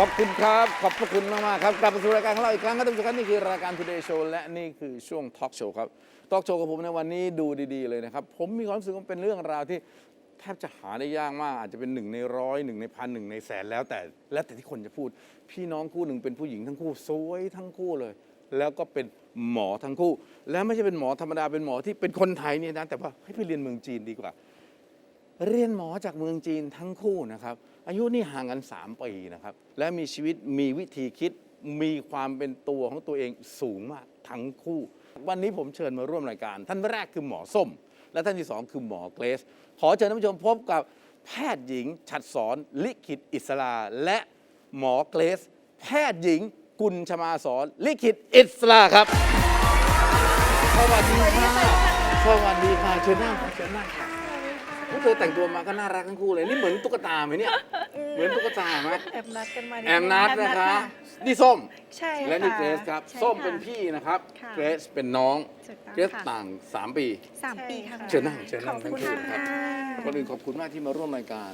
ขอบคุณครับ ขอบพระคุณมากๆครับ กลับมาสู่รายการของเราอีกครั้งครับท่านผู้ชมครับนี่คือรายการ Today Show และนี่คือช่วง Talk Show ครับ Talk Show กับผมในวันนี้ดูดีๆเลยนะครับ ผมมีความรู้สึกว่าเป็นเรื่องราวที่แทบจะหาได้ยากมาก อาจจะเป็นหนึ่งในร้อยหนึ่งในพันหนึ่งในแสนแล้วแต่แล้วแต่ที่คนจะพูด พี่น้องคู่หนึ่งเป็นผู้หญิงทั้งคู่สวยทั้งคู่เลย แล้วก็เป็นหมอทั้งคู่ แล้วไม่ใช่เป็นหมอธรรมดาเป็นหมอที่เป็นคนไทยเนี่ยนะแต่ว่าให้ไปเรียนเมืองจีนดีกว่า เรียนหมอจากเมืองจีนทั้งคู่นะครับ อายุนี่ห่างกัน 3 ปีนะครับ และมีชีวิตมีวิธีคิดมีความเป็นตัวของตัวเองสูงมากทั้งคู่ วันนี้ผมเชิญมาร่วมรายการ ท่านแรกคือหมอส้ม และท่านที่สองคือหมอเกรซขอเชิญท่านผู้ชมพบกับแพทย์หญิง ฉัดสอนลิขิตอิสลา และหมอเกรซแพทย์หญิงกุลชมาสอนลิขิตอิสลาครับสวัสดีค่ะสวัสดีค่ะเชิญนั่งค่ะเชิญนั่งค่ะ ผู้เธอแต่งตัวมาก็น่ารักทั้งคู่เลยนี่เหมือนตุ๊กตาไหมเนี่ย เหมือนตุ๊กตาไหมแอบนัดกันมาแอมนัทแอนะคะค่ะนี่ส้มใช่และนี่ค่ะเกรซครับ ใช่ส้มค่ะเป็นพี่นะครับ ค่ะเกรซเป็นน้องถูกต้องเกรซค่ะต่าง 3 ปี สามปีค่ะ เชิญนั่งเชิญนั่งขอบคุณทั้งคู่ครับค่ะ ก่อนอื่นขอบคุณมากที่มาร่วมรายการ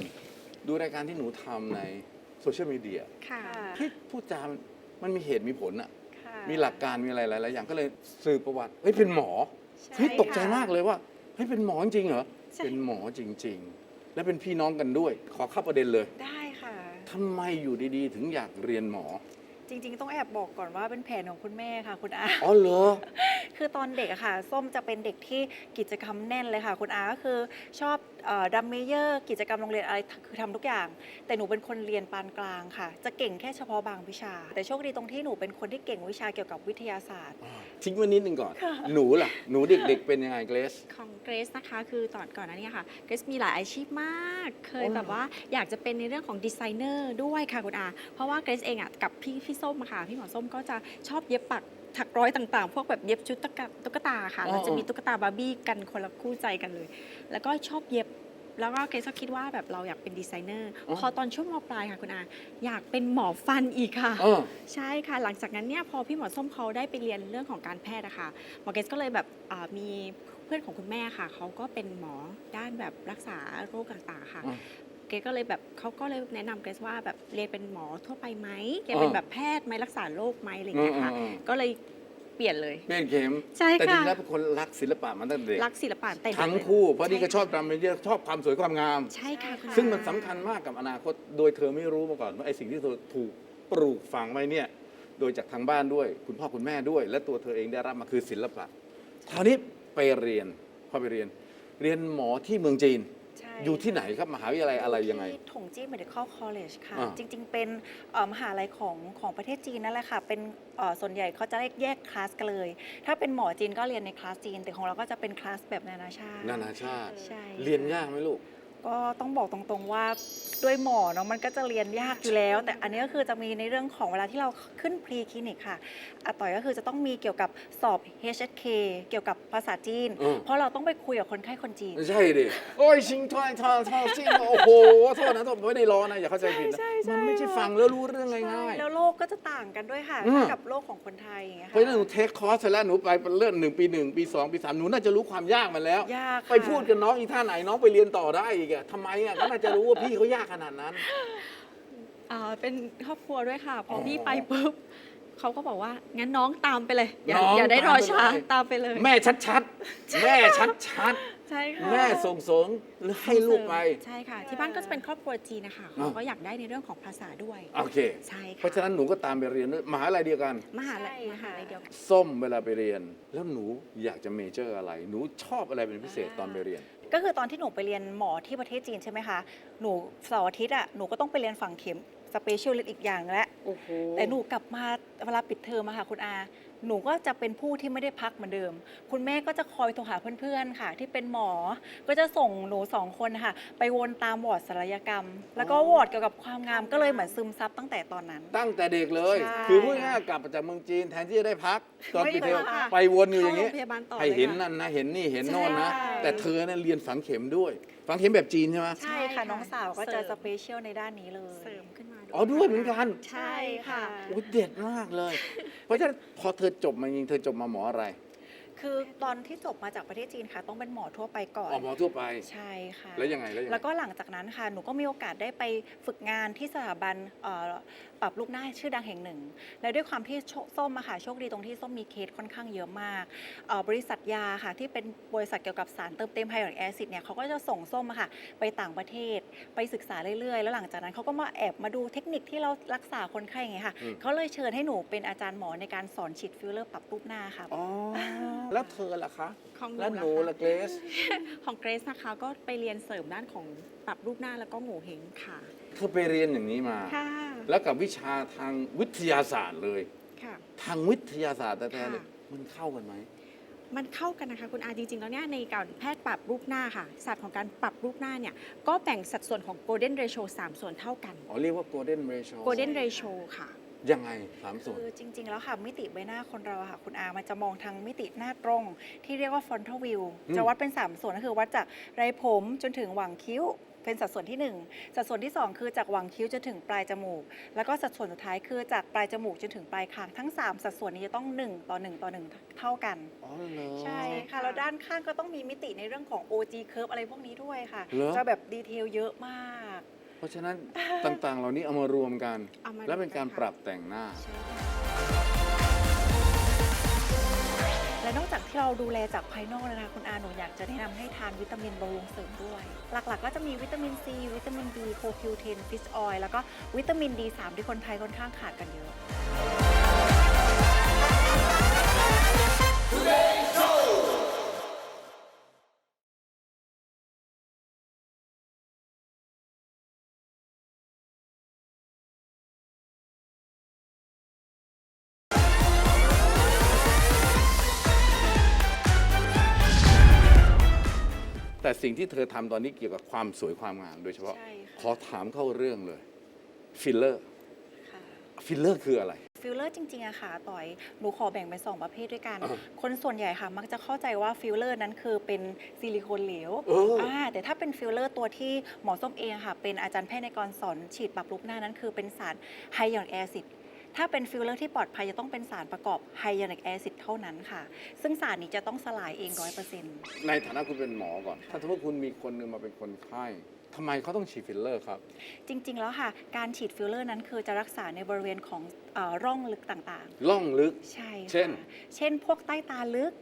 ดูรายการที่หนูทำในโซเชียลมีเดียค่ะ ที่พูดจามันมีเหตุมีผลอะค่ะมีหลักการมีอะไรหลายๆอย่างก็เลยสืบประวัติเฮ้ยเป็นหมอ ใช่เฮ้ยตกใจค่ะมากเลยว่าเฮ้ยเป็นหมอจริงเหรอใช่ เป็นหมอจริง ๆ และเป็นพี่น้องกันด้วย ขอเข้าประเด็นเลยได้ค่ะ ทำไมอยู่ดีๆ ถึงอยากเรียนหมอจริง ๆ ต้องแอบบอกก่อนว่าเป็นแผนของคุณแม่ค่ะ คุณอา อ๋อเหรอ คือตอนเด็กอะค่ะ ส้มจะเป็นเด็กที่กิจกรรมแน่นเลยค่ะ คุณอาก็คือชอบดัมเมเยอร์กิจกรรมโรงเรียนอะไรคือทำทุกอย่าง แต่หนูเป็นคนเรียนปานกลางค่ะ จะเก่งแค่เฉพาะบางวิชา แต่โชคดีตรงที่หนูเป็นคนที่เก่งวิชาเกี่ยวกับวิทยาศาสตร์ทิ้งไว้นิดนึงก่อนค่ะหนูล่ะ หนูเด็กๆเป็นยังไงเกรซของเกรซนะคะคือตอนก่อนหน้านี้ค่ะเกรซมีหลายอาชีพมาก เคยอ๋อแบบว่าอยากจะเป็นในเรื่องของดีไซเนอร์ด้วยค่ะคุณอา เพราะว่าเกรซเองอะกับพี่พี่ส้มอะค่ะพี่หมอส้มก็จะชอบเย็บปัก ถักร้อยต่างๆ พวกแบบเย็บชุดตุ๊กตาตุ๊กตาค่ะ เราจะมีตุ๊กตาบาร์บี้กันคนละคู่ใจกันเลย แล้วก็ชอบเย็บแล้วก็เกรซก็คิดว่าแบบเราอยากเป็นดีไซเนอร์อ๋อพอตอนช่วงมปลายค่ะคุณอา อยากเป็นหมอฟันอีกค่ะเออใช่ค่ะ หลังจากนั้นเนี่ยพอพี่หมอส้มเขาได้ไปเรียนเรื่องของการแพทย์อะค่ะ หมอเกสก็เลยแบบอ่ามีเพื่อนของคุณแม่ค่ะ เขาก็เป็นหมอด้านแบบรักษาโรคต่างๆค่ะอ่า เกรซก็เลยแบบเขาก็เลยแนะนำเกรซว่าแบบเรียนเป็นหมอทั่วไปไหมเรียนอ่าเป็นแบบแพทย์ไหมรักษาโรคไหมอะไรอย่างเงี้ยค่ะอืมก็เลยเปลี่ยนเลยๆเป็นเข็ม ใช่แต่จริค่ะงแล้วเป็นคนรักศิลปะมาตั้งแต่เด็ก รักศิลปะแต่เด็กทั้งเลยคู่ เพราะนี่ก็ชอบใค่ะทำเป็นเยอะชอบความสวยความงาม ใช่ค่ะคุณอาซึ่งมันสำคัญมากกับอนาคต โดยเธอไม่รู้มาก่อนว่าไอ้สิ่งที่เธอถูกปลูกฝังไว้เนี่ย โดยจากทางบ้านด้วย คุณพ่อคุณแม่ด้วย และตัวเธอเองได้รับมาคือศิลปะคราวนี้ไปเรียนพอไปเรียน เรียนหมอที่เมืองจีนใช่ อยู่ที่ไหนครับมหาวิทยาลัยอะไรยังไง ที่ถงจี้ medical college ค่ะ อ่าจริง ๆ เป็นเอ่อมหาลัยของของประเทศจีนนั่นแหละค่ะ เป็นเอ่อส่วนใหญ่เขาจะแยกแยกคลาสกันเลย ถ้าเป็นหมอจีนก็เรียนในคลาสจีน แต่ของเราก็จะเป็นคลาสแบบนานาชาติ นานาชาติ ใช่ เรียนยากไหมลูก ก็ต้องบอกตรงๆว่าด้วยหมอเนาะมันก็จะเรียนยากอยู่แล้ว แต่อันนี้ก็คือจะมีในเรื่องของเวลาที่เราขึ้นพรีคลินิกค่ะอาต่อยก็คือจะต้องมีเกี่ยวกับสอบ HSK เกี่ยวกับภาษาจีน อืม เพราะเราต้องไปคุยกับคนไข้คนจีน ใช่ดิโอ้ยชิงทอยทอทอชิงโอ้โหโทษนะโทษไม่ได้รอนะอย่าเข้าใจผิดนะใช่ใช่ มันไม่ใช่ฟังแล้วรู้เรื่องใช่ง่าย แล้วโลกก็จะต่างกันด้วยค่ะอืม กับโลกของคนไทยอย่างเงี้ยๆเพค่ะราะฉะนั้นหนูเทคคอร์สเสร็จแล้วหนูไปเลื่อนหนึ่งปีหนึ่งปีสองปีสามหนูน่าจะรู้ความยากมันแล้ว ยากไปพูดกับน้องอีท่าไหนน้องไปเรียนต่อได้อีกอะทำไมอะก็น่าจะรู้ว่าพี่เขายากขนาดนั้น อ่าเป็นครอบครัวด้วยค่ะ พอออพี่ไปปุ๊บเขาก็บอกว่างั้นน้องตามไปเลย อย่าน้องอย่าได้รอตามไปช้าเลยตามไปเลย แม่ชัดๆ แม่ชัดใช่ค่ะๆ แม่ส่งเสริมให้ลูกไป ใช่ค่ะ ที่บ้านก็จะเป็นครอบครัวจีนนะคะอ่าเขาก็อยากได้ในเรื่องของภาษาด้วย โอเค ใช่ค่ะเพราะฉะนั้นหนูก็ตามไปเรียนด้วยมหาลัยเดียวกัน มหาลัยใช่มหาลัยค่ะเดียวกันส้มเวลาไปเรียน แล้วหนูอยากจะเมเจอร์อะไร หนูชอบอะไรเป็นพิเศษตอนไปเรียน ก็คือตอนที่หนูไปเรียนหมอที่ประเทศจีนใช่ไหมคะ หนูเสาร์อาทิตย์อะ หนูก็ต้องไปเรียนฝั่งเข็ม สเปเชียลอีกอย่างแล้วโอ้โหแต่หนูกลับมาเวลาปิดเทอมอะค่ะคุณอา หนูก็จะเป็นผู้ที่ไม่ได้พักเหมือนเดิม คุณแม่ก็จะคอยโทรหาเพื่อนๆค่ะ ที่เป็นหมอ ก็จะส่งหนูสองคนค่ะ ไปวนตามวอร์ดศัลยกรรม แล้วก็วอร์ดเกี่ยวกับความงามก็เลยเหมือนซึมซับตั้งแต่ตอนนั้น ตั้งแต่เด็กเลย ใช่คือพูดง่ายๆกลับมาจากเมืองจีนแทนที่จะได้พักตอนไม่ปิดเทอมได้พักไปวนอยู่อย่างเข้านี้โรงพยาบาลต่อให้เห็นลยค่ะ นั่นนะเห็นนี่เห็นโน่นนะ ใช่ แต่เธอเนี่ยเรียนฝังเข็มด้วย ฝังเข็มแบบจีนใช่ไหม ใช่ใช่ค่ะค่ะ น้องสาวก็จะเสริมสเปเชียลในด้านนี้เลย เสริมขึ้นมาด้วย อ๋อด้วยเหมือนกันใช่ค่ะ โอ้ยเด็ดมากเลย เพราะฉะนั้นพอเธอจบมาจริงเธอจบมาหมออะไรคือตอนที่จบมาจากประเทศจีนค่ะ ต้องเป็นหมอทั่วไปก่อนออกหมอทั่วไป ใช่ค่ะ แล้วยังไงแล้วยังไงแล้วก็หลังจากนั้นค่ะ หนูก็มีโอกาสได้ไปฝึกงานที่สถาบันเอ่อ ปรับรูปหน้าชื่อดังแห่งหนึ่ง และด้วยความที่โชส้มอะค่ะโชคดีตรงที่ส้มมีเคสค่อนข้างเยอะมากเอ่อบริษัทยาค่ะที่เป็นบริษัทเกี่ยวกับสารเติมเต็มไฮดรอกแอซิดเนี่ยเขาก็จะส่งส้มอะค่ะไปต่างประเทศไปศึกษาเรื่อยๆ แล้วหลังจากนั้นเขาก็มาแอบมาดูเทคนิคที่เรารักษาคนไข้ไงค่ะอืมเขาเลยเชิญให้หนูเป็นอาจารย์หมอในการสอนฉีดฟิลเลอร์ปรับรูปหน้าค่ะอ๋อแล้วเธอล่ะคะของแล้วหนูล่ะล่ะคะเกรซของเกรซนะคะก็ไปเรียนเสริมด้านของปรับรูปหน้าแล้วก็โง่เฮงค่ะ เธอไปเรียนอย่างนี้มา ค่ะ แล้วกับวิชาทางวิทยาศาสตร์เลย ค่ะ ทางวิทยาศาสตร์แต่ๆเลยค่ะ มันเข้ากันไหม มันเข้ากันนะคะคุณอาจริง ๆ แล้วเนี่ยในการแพทย์ปรับรูปหน้าค่ะศาสตร์ของการปรับรูปหน้าเนี่ยก็แบ่งสัดส่วนของ golden ratio 3ส่วนเท่ากัน อ๋อ เรียกว่า golden ratio golden ratio ค่ะ ยังไงสามส่วน คือจริง ๆ แล้วค่ะ มิติใบหน้าคนเราอะค่ะ คุณอา มันจะมองทางมิติหน้าตรง ที่เรียกว่า frontal view อืม จะวัดเป็น 3 ส่วนก็คือวัดจากไรผมจนถึงหว่างคิ้ว เป็นสัดส่วนที่ 1 สัดส่วนที่ 2 คือจากหว่างคิ้วจนถึงปลายจมูก แล้วก็สัดส่วนสุดท้ายคือจากปลายจมูกจนถึงปลายคางทั้ง 3 สัดส่วนนี้จะต้อง 1 ต่อ 1 ต่อ 1 เท่ากันอ๋อเหรอ ใช่ค่ะแล้วด้านข้างก็ต้องมีมิติในเรื่องของ OG curve อะไรพวกนี้ด้วยค่ะเหรอ จะแบบดีเทลเยอะมาก เพราะฉะนั้น ต่างๆ เหล่านี้เอามารวมกัน เอามารวมกัน และเป็นการค่ะปรับแต่งหน้า ใช่ และนอกจากที่เราดูแลจากภายนอกแล้วนะคุณอาหนูอยากจะแนะนำให้ทานวิตามินบำรุงเสริมด้วย หลักๆ ก็จะมีวิตามินซีวิตามิน B โคคิวเทนฟิชออยล์แล้วก็วิตามินดี3ที่คนไทยค่อนข้างขาดกันเยอะ แต่สิ่งที่เธอทำตอนนี้เกี่ยวกับความสวยความงามโดยเฉพาะ ใช่ค่ะ ขอถามเข้าเรื่องเลย ฟิลเลอร์ ค่ะฟิลเลอร์คืออะไร ฟิลเลอร์จริงๆอะค่ะต่อยหนูขอแบ่งเป็นสองประเภทด้วยกัน อ่าคนส่วนใหญ่ค่ะ มักจะเข้าใจว่าฟิลเลอร์นั้นคือเป็นซิลิโคนเหลวเอออ่าแต่ถ้าเป็นฟิลเลอร์ตัวที่หมอส้มเองค่ะ เป็นอาจารย์แพทย์ในกรสอนฉีดปรับรูปหน้านั้นคือเป็นสารไฮยาลูรอนิกแอซิด ถ้าเป็นฟิลเลอร์ที่ปลอดภัยจะต้องเป็นสารประกอบไฮยาลูรอนิกแอซิดเท่านั้นค่ะ ซึ่งสารนี้จะต้องสลายเองร้อยเปอร์เซ็นต์ในฐานะคุณเป็นหมอก่อน ถ้าสมมติคุณมีคนหนึงมาเป็นคนไข้ทำไมเขาต้องฉีดฟิลเลอร์ครับ จริง ๆ แล้วค่ะ การฉีดฟิลเลอร์นั้นคือจะรักษาในบริเวณของเออร่องลึกต่างๆล่องลึกใช่ค่ะเช่น เช่น พวกใต้ตาลึก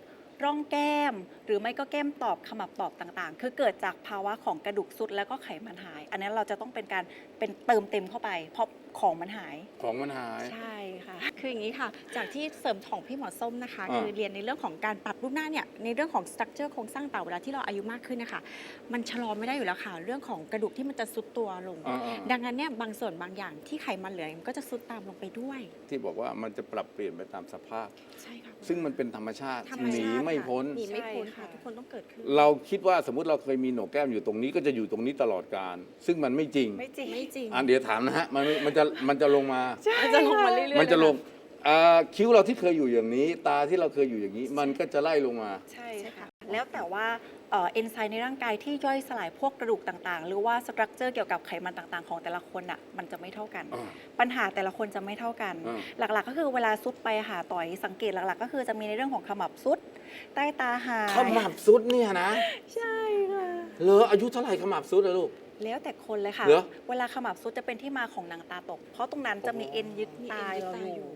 ร่องแก้ม หรือไม่ก็แก้มตอบขมับตอบต่างๆ คือเกิดจากภาวะของกระดูกสุดแล้วก็ไขมันหาย อันนั้นเราจะต้องเป็นการเป็นเติมเต็มเข้าไป เพราะ ของมันหาย ของมันหาย ใช่ค่ะ คืออย่างนี้ค่ะ จากที่เสริมของพี่หมอส้มนะคะ อ่า คือเรียนในเรื่องของการปรับรูปหน้าเนี่ย ในเรื่องของสตรัคเจอร์โครงสร้างต่างเวลาที่เราอายุมากขึ้นนะคะ มันชะลอไม่ได้อยู่แล้วค่ะ เรื่องของกระดูกที่มันจะซุดตัวลง อ่าๆดังนั้นเนี่ยบางส่วนบางอย่างที่ไขมันเหลือมันก็จะซุดตามลงไปด้วยที่บอกว่ามันจะปรับเปลี่ยนไปตามสภาพ ใช่ค่ะซึ่งมันเป็นธรรมชาติธรรมหนีชาติไม่ค่ะพ้นหนีไม่พ้นใช่ค่ะค่ะ ทุกคนต้องเกิดขึ้น เราคิดว่าสมมติเราเคยมีโหนกแก้มอยู่ตรงนี้ก็จะอยู่ตรงนี้ตลอดการ ซึ่งมันไม่จริง ไม่จริง ไม่จริง อันเดี๋ยวถามนะฮะมันมันจะมันจะลงมา มันจะลงมาเรื่อยๆมันจะลงเยค่อ่าคิ้วเราที่เคยอยู่อย่างนี้ ตาที่เราเคยอยู่อย่างนี้ มันก็จะไล่ลงมา ใช่ใช่ค่ะค่ะ แล้วแต่ว่าเอ่อนไซม์ในร่างกายที่ย่อยสลายพวกกระดูกต่างๆ หรือว่าสตรัคเจอร์เกี่ยวกับไขมันต่างๆ ของแต่ละคนอะมันจะไม่เท่ากัน อ่าปัญหาแต่ละคนจะไม่เท่ากัน อ่า หลักๆ ก็คือเวลาซุดไปหาต่อยสังเกตหลักๆ ก็คือจะมีในเรื่องของขมับซุดใต้ตาหายขมับซุดเนี่ยนะ ใช่ค่ะเหรออายุเท่าไหร่ขมับซุดอะลูก แล้วแต่คนเลยค่ะ เหรอ เวลาขมับซุดจะเป็นที่มาของหนังตาตก เพราะตรงนั้นจะมีโอ้เอ็นยึดมีตาเอ็นยึดเราตาออยู่ยู่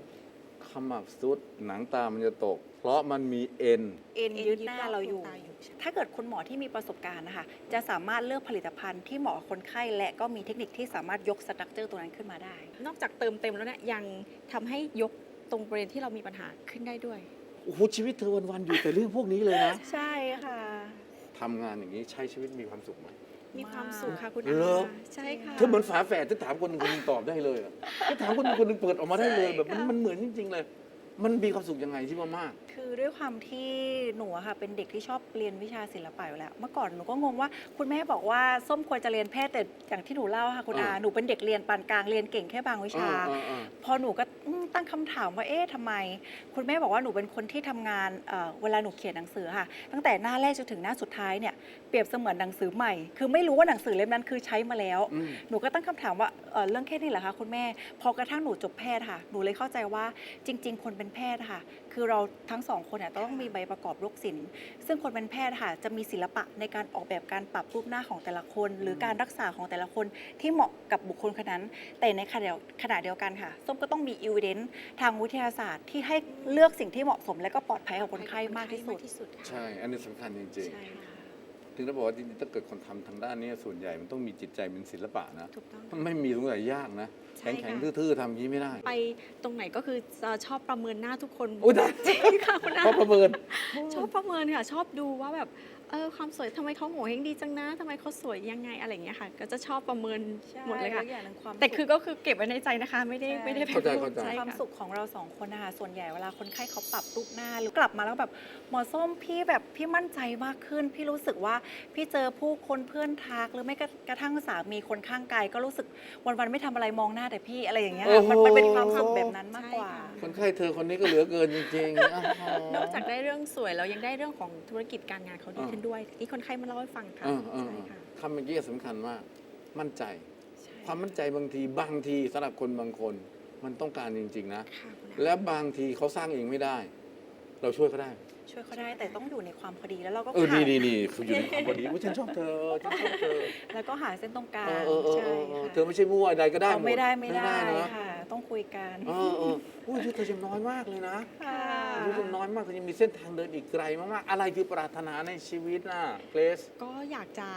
ขมับซุดหนังตามันจะตก เพราะมันมีเอ็น เอ็นยึดหน้าเราอยู่ตาอยู่ใช่ถ้าเกิดคุณหมอที่มีประสบการณ์นะคะ จะสามารถเลือกผลิตภัณฑ์ที่เหมาะกับคนไข้และก็มีเทคนิคที่สามารถยกสตรัคเจอร์ตัวนั้นขึ้นมาได้ นอกจากเติมเต็มแล้วเนี่ยยังทำให้ยกตรงบริเวณที่เรามีปัญหาขึ้นได้ด้วย โอ้โหชีวิตเธอวันๆอยู่แต่เรื่องพวกนี้เลยนะ ใช่ค่ะ ทำงานอย่างนี้ใช้ชีวิตมีความสุขไหม มีความสุขค่ะคุณเหรออาใช่ค่ะ เธอเหมือนฝาแฝดที่ถามคนหนึ่งคนหนึงตอบได้เลยอะถ้าถามคนหนึ่งคนหนึงเปิดออกมาได้เลยแบบมันใช่ค่ะ มันเหมือนจริง ๆ เลย มันมีความสุขยังไงที่ว่ามาก คือด้วยความที่หนูอะค่ะเป็นเด็กที่ชอบเรียนวิชาศิลปะอยู่แล้ว เมื่อก่อนหนูก็งงว่าคุณแม่บอกว่าส้มควรจะเรียนแพทย์แต่อย่างที่หนูเล่าค่ะคุณอาอ่าหนูเป็นเด็กเรียนปานกลางเรียนเก่งแค่บางวิชาอ่าอ่าพอหนูก็อืม ตั้งคำถามว่าเอ๊ะทำไม คุณแม่บอกว่าหนูเป็นคนที่ทำงานเอ่อเวลาหนูเขียนหนังสือค่ะ ตั้งแต่หน้าแรกจนถึงหน้าสุดท้ายเนี่ยเปรียบเสมือนหนังสือใหม่ คือไม่รู้ว่าหนังสือเล่มนั้นคือใช้มาแล้ว อืม หนูก็ตั้งคำถามว่าเอ่อเรื่องแค่นี้เหรอคะคุณแม่ พอกระทั่งหนูจบแพทย์ค่ะ หนูเลยเข้าใจว่าจริง ๆ คนเป็นแพทย์ค่ะ คือเราทั้งสองคนเนี่ยต้องมีใบประกอบโรคศิลป์ซึ่งคนเป็นแพทย์ค่ะจะมีศิลปะในการออกแบบการปรับรูปหน้าของแต่ละคน หรือการรักษาของแต่ละคนที่เหมาะกับบุคคลคนนั้น แต่ในขณะเดียวขณะเดียวกันค่ะส้มก็ต้องมีอีเวนต์ทางวิทยาศาสตร์ที่ให้เลือกสิ่งที่เหมาะสม และก็ปลอดภัยกับคนไข้มากที่สุดที่สุดค่ะใช่ อันนี้สำคัญจริงใช่ค่ะๆ ถึงได้บอกว่าจริงๆถ้าเกิดคนทำทางด้านนี้ส่วนใหญ่มันต้องมีจิตใจเป็นศิลปะนะถูกต้องมันไม่มีตรงไหนยากนะใช่แข็งค่ะๆทื่อๆทำอย่างนี้ไม่ได้ ไปตรงไหนก็คือจะชอบประเมินหน้าทุกคนอุ๊ยตายจริงค่ะคุณอาเพราะประเมิน ชอบประเมินค่ะ ชอบดูว่าแบบ เออความสวยทำไมเขาโง่เฮงดีจังนะทำไมเขาสวยยังไงอะไรอย่างเงี้ยค่ะ ก็จะชอบประเมินหมดเลยค่ะใช่แวอย่างหนึ่งความแต่สุขคือก็คือเก็บไว้ในใจนะคะ ไม่ได้ใช่ไม่ได้ไปเข้าใจพูดเข้าใจใช่ความค่ะสุขของเราสองคนนะคะส่วนใหญ่เวลาคนไข้เขาปรับรูปหน้าหรือกลับมาแล้วแบบหมอส้มพี่แบบพี่มั่นใจมากขึ้น พี่รู้สึกว่าพี่เจอผู้คนเพื่อนทักหรือไม่กระทั่งสามีคนข้างกายก็รู้สึกวันๆไม่ทำอะไรมองหน้าแต่พี่อะไรอย่างเงี้ยโอ้โหมันมันเป็นความสุขแบบนั้นมากกว่า ใช่ค่ะ คนไข้เธอคนนี้ก็เหลือเกินจริงๆอ้าว นอกจากได้เรื่องสวยแล้วยังได้เรื่องของธุรกิจการงานเขาดีขึ้นด้วยที่คนไข้มาเล่าให้ฟังค่ะเออเออใช่ค่ะคำเมื่อกี้สำคัญมาก มั่นใจใช่ความมั่นใจบางทีบางทีสำหรับคนบางคน มันต้องการจริง ๆ นะค่ะคุณอาและบางทีเขาสร้างเองไม่ได้ เราช่วยเขาได้ ช่วยเขาได้แต่ต้องอยู่ในความพอดีแล้วเราก็เออหานี่นี่นี่คืออยู่ในความพอดีว่าฉันชอบเธอฉันชอบเธอแล้วก็หาเส้นตรงกลาเองอเออเออใช่เออค่ะเธอไม่ใช่มั่วใดก็ได้เอาหมดไม่ได้ไม่ได้นะค่ะ ต้องคุยกันเออเอออุ้ยอายุเธอยังน้อยมากเลยนะค่ะอายุยังน้อยมากเธอยังมีเส้นทางเดินอีกไกลมากๆอะไรคือปรารถนาในชีวิตน่ะเกรซ ก็อยากจะ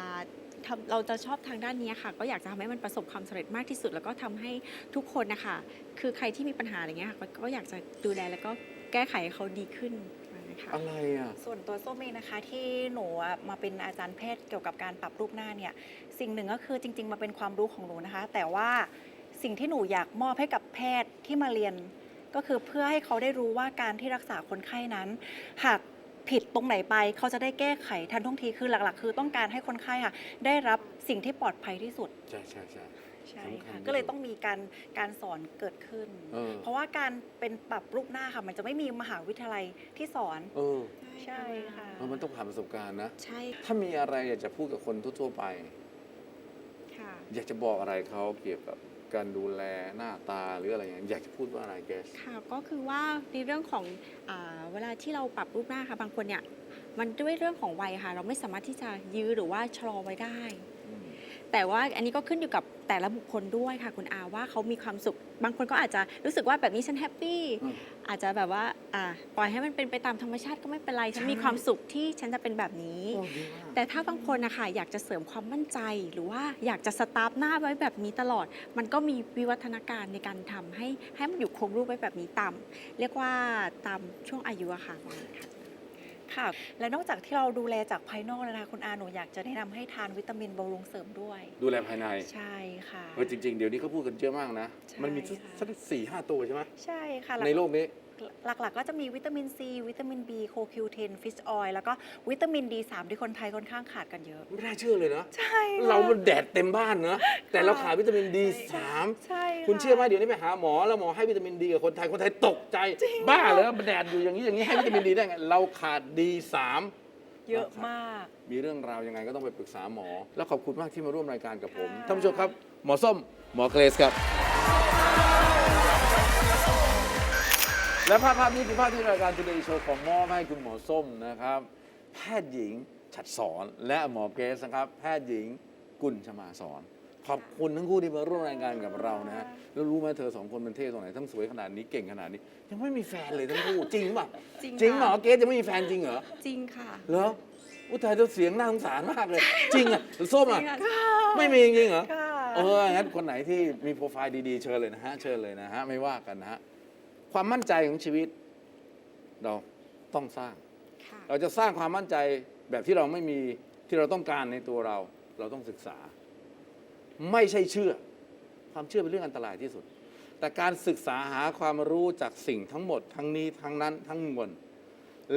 ทำเราจะชอบทางด้านนี้ค่ะ ก็อยากจะทำให้มันประสบความสำเร็จมากที่สุด แล้วก็ทำให้ทุกคนนะคะคือใครที่มีปัญหาอะไรเงี้ยค่ะก็อยากจะดูแลแล้วก็แก้ไขให้เขาดีขึ้นนะคะอะไรอะ ส่วนตัวส้มเองนะคะที่หนูอะมาเป็นอาจารย์แพทย์เกี่ยวกับการปรับรูปหน้าเนี่ยสิ่งหนึ่งก็คือจริง ๆ มาเป็นความรู้ของหนูนะคะ แต่ว่า สิ่งที่หนูอยากมอบให้กับแพทย์ที่มาเรียน ก็คือเพื่อให้เขาได้รู้ว่าการที่รักษาคนไข้นั้น หากผิดตรงไหนไปเขาจะได้แก้ไขทันท่วงทีคือหลักๆ คือต้องการให้คนไข้ค่ะ ได้รับสิ่งที่ปลอดภัยที่สุด ใช่ใช่ใช่ ใช่สำคัญค่ะที่สุดก็เลยต้องมีการการสอนเกิดขึ้น เออ เพราะว่าการเป็นปรับรูปหน้าค่ะ มันจะไม่มีมหาวิทยาลัยที่สอน เออใช่ค่ะเออมันต้องผ่านประสบการณ์นะ ใช่ถ้ามีอะไรอยากจะพูดกับคนทั่วๆไป ค่ะ อยากจะบอกอะไรเขาเกี่ยวกับ การดูแลหน้าตาหรืออะไรอย่างเงี้ยอยากจะพูดว่าอะไรเกส ค่ะก็คือว่าในเรื่องของอาเวลาที่เราปรับรูปหน้าค่ะบางคนเนี่ยมันด้วยเรื่องของวัยค่ะ เราไม่สามารถที่จะยื้อหรือว่าชะลอไว้ได้ แต่ว่าอันนี้ก็ขึ้นอยู่กับแต่ละบุคคลด้วยค่ะคุณอาว่าเขามีความสุข บางคนก็อาจจะรู้สึกว่าแบบนี้ฉันแฮปปี้อืมอาจจะแบบว่าอ่าปล่อยให้มันเป็นไปตามธรรมชาติก็ไม่เป็นไรฉันใช่มีความสุขที่ฉันจะเป็นแบบนี้โอ้ดีมากแต่ถ้าบางคนนะคะอยากจะเสริมความมั่นใจ หรือว่าอยากจะสตาร์ฟหน้าไว้แบบนี้ตลอด มันก็มีวิวัฒนาการในการทำให้ให้มันอยู่คงรูปไว้แบบนี้ตาม เรียกว่าตามช่วงอายุอะค่ะประมาณนี้ ค่ะค่ะ และนอกจากที่เราดูแลจากภายนอกแล้วนะคะคุณอาหนูอยากจะแนะนำให้ทานวิตามินบำรุงเสริมด้วย ดูแลภายในใช่ค่ะ เออจริง ๆ เดี๋ยวนี้เขาพูดกันเยอะมากนะ ใช่มันมีสักค่ะ สักสี่ห้าตัวใช่ไหมใช่ค่ะในโลกนี้ หลักๆก็จะมีวิตามินซีวิตามิน B โคคิวเทนฟิชออยล์แล้วก็วิตามิน D3 ที่คนไทยค่อนข้างขาดกันเยอะ ไม่น่าเชื่อเลยนะ ใช่ค่ะเรามันแดดเต็มบ้านเนอะแต่เราขาดวิตามินดีสามใช่ะ คุณเชื่อไหมเดี๋ยวนี้ไปหาหมอแล้วหมอให้วิตามินดีกับคนไทยคนไทยตกใจบ้าเลยแดดอยู่อย่างนี้อย่างนี้ให้วิตามินดีได้ไงเราขาดดีสาม เยอะมาก มีเรื่องราวยังไงก็ต้องไปปรึกษาหมอ แล้วขอบคุณมากที่มาร่วมรายการกับผม ค่ะ ท่านผู้ชมครับ หมอส้ม หมอเกรซครับ และภาพภาพนี้คือภาพที่รายการ Today Show ของมอบให้คุณหมอส้มนะครับ แพทย์หญิงฉัดสอนและหมอเกรซนะครับ แพทย์หญิงกุลชมาสอน ขอบคุณทั้งคู่ที่มาร่วมรายการกับเรานะฮะแล้วรู้ไหมเธอสองคนเป็นเท่ตรงไหนทั้งสวยขนาดนี้เก่งขนาดนี้ ยังไม่มีแฟนเลยทั้งคู่จริงป่ะจริงจริงค่ะเหรอเกรซยังไม่มีแฟนจริงเหรอจริงค่ะ เหรออุยตายเธอเสียงน่าสงสารมากเลย จริงอะหรือส้มอะจริงค่ะไม่มีจริงๆเหรอ ค่ะ เอองั้นคนไหนที่มีโปรไฟล์ดีๆ เชิญเลยนะฮะ เชิญเลยนะฮะ ไม่ว่ากันนะฮะ ความมั่นใจของชีวิต เราต้องสร้าง ค่ะเราจะสร้างความมั่นใจแบบที่เราไม่มีที่เราต้องการในตัวเรา เราต้องศึกษา ไม่ใช่เชื่อ ความเชื่อเป็นเรื่องอันตรายที่สุด แต่การศึกษาหาความรู้จากสิ่งทั้งหมด ทั้งนี้ทั้งนั้นทั้งมวล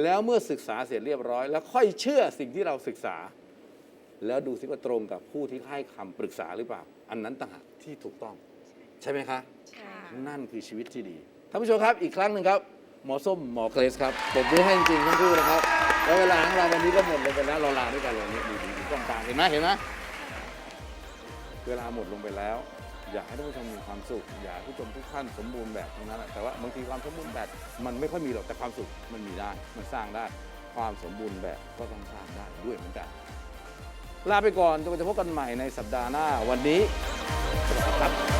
แล้วเมื่อศึกษาเสร็จเรียบร้อย แล้วค่อยเชื่อสิ่งที่เราศึกษา แล้วดูซิว่าตรงกับผู้ที่ให้คำปรึกษาหรือเปล่า อันนั้นต่างหากที่ถูกต้อง ใช่ไหมคะ ค่ะ นั่นคือชีวิตที่ดี ท่านผู้ชมครับอีกครั้งหนึ่งครับหมอส้มหมอเกรซครับผมมือให้จริงๆทั้งคู่นะครับ แล้วเวลาของเราวันนี้ก็หมดลงไปแล้วเราลาด้วยกันเลยนี่ดูดูดูกล้องกลางเห็นไหมเห็นไหมเวลาหมดลงไปแล้ว อยากให้ท่านผู้ชมมีความสุข อยากให้ผู้ชมทุกท่านสมบูรณ์แบบทั้งนั้นแหละแต่ว่าบางทีความสมบูรณ์แบบมันไม่ค่อยมีหรอกแต่ความสุขมันมีได้มันสร้างได้ความสมบูรณ์แบบก็ต้องสร้างได้ด้วยเหมือนกันลาไปก่อนจนกว่าจะพบกันใหม่ในสัปดาห์หน้าวันนี้สวัสดีครับ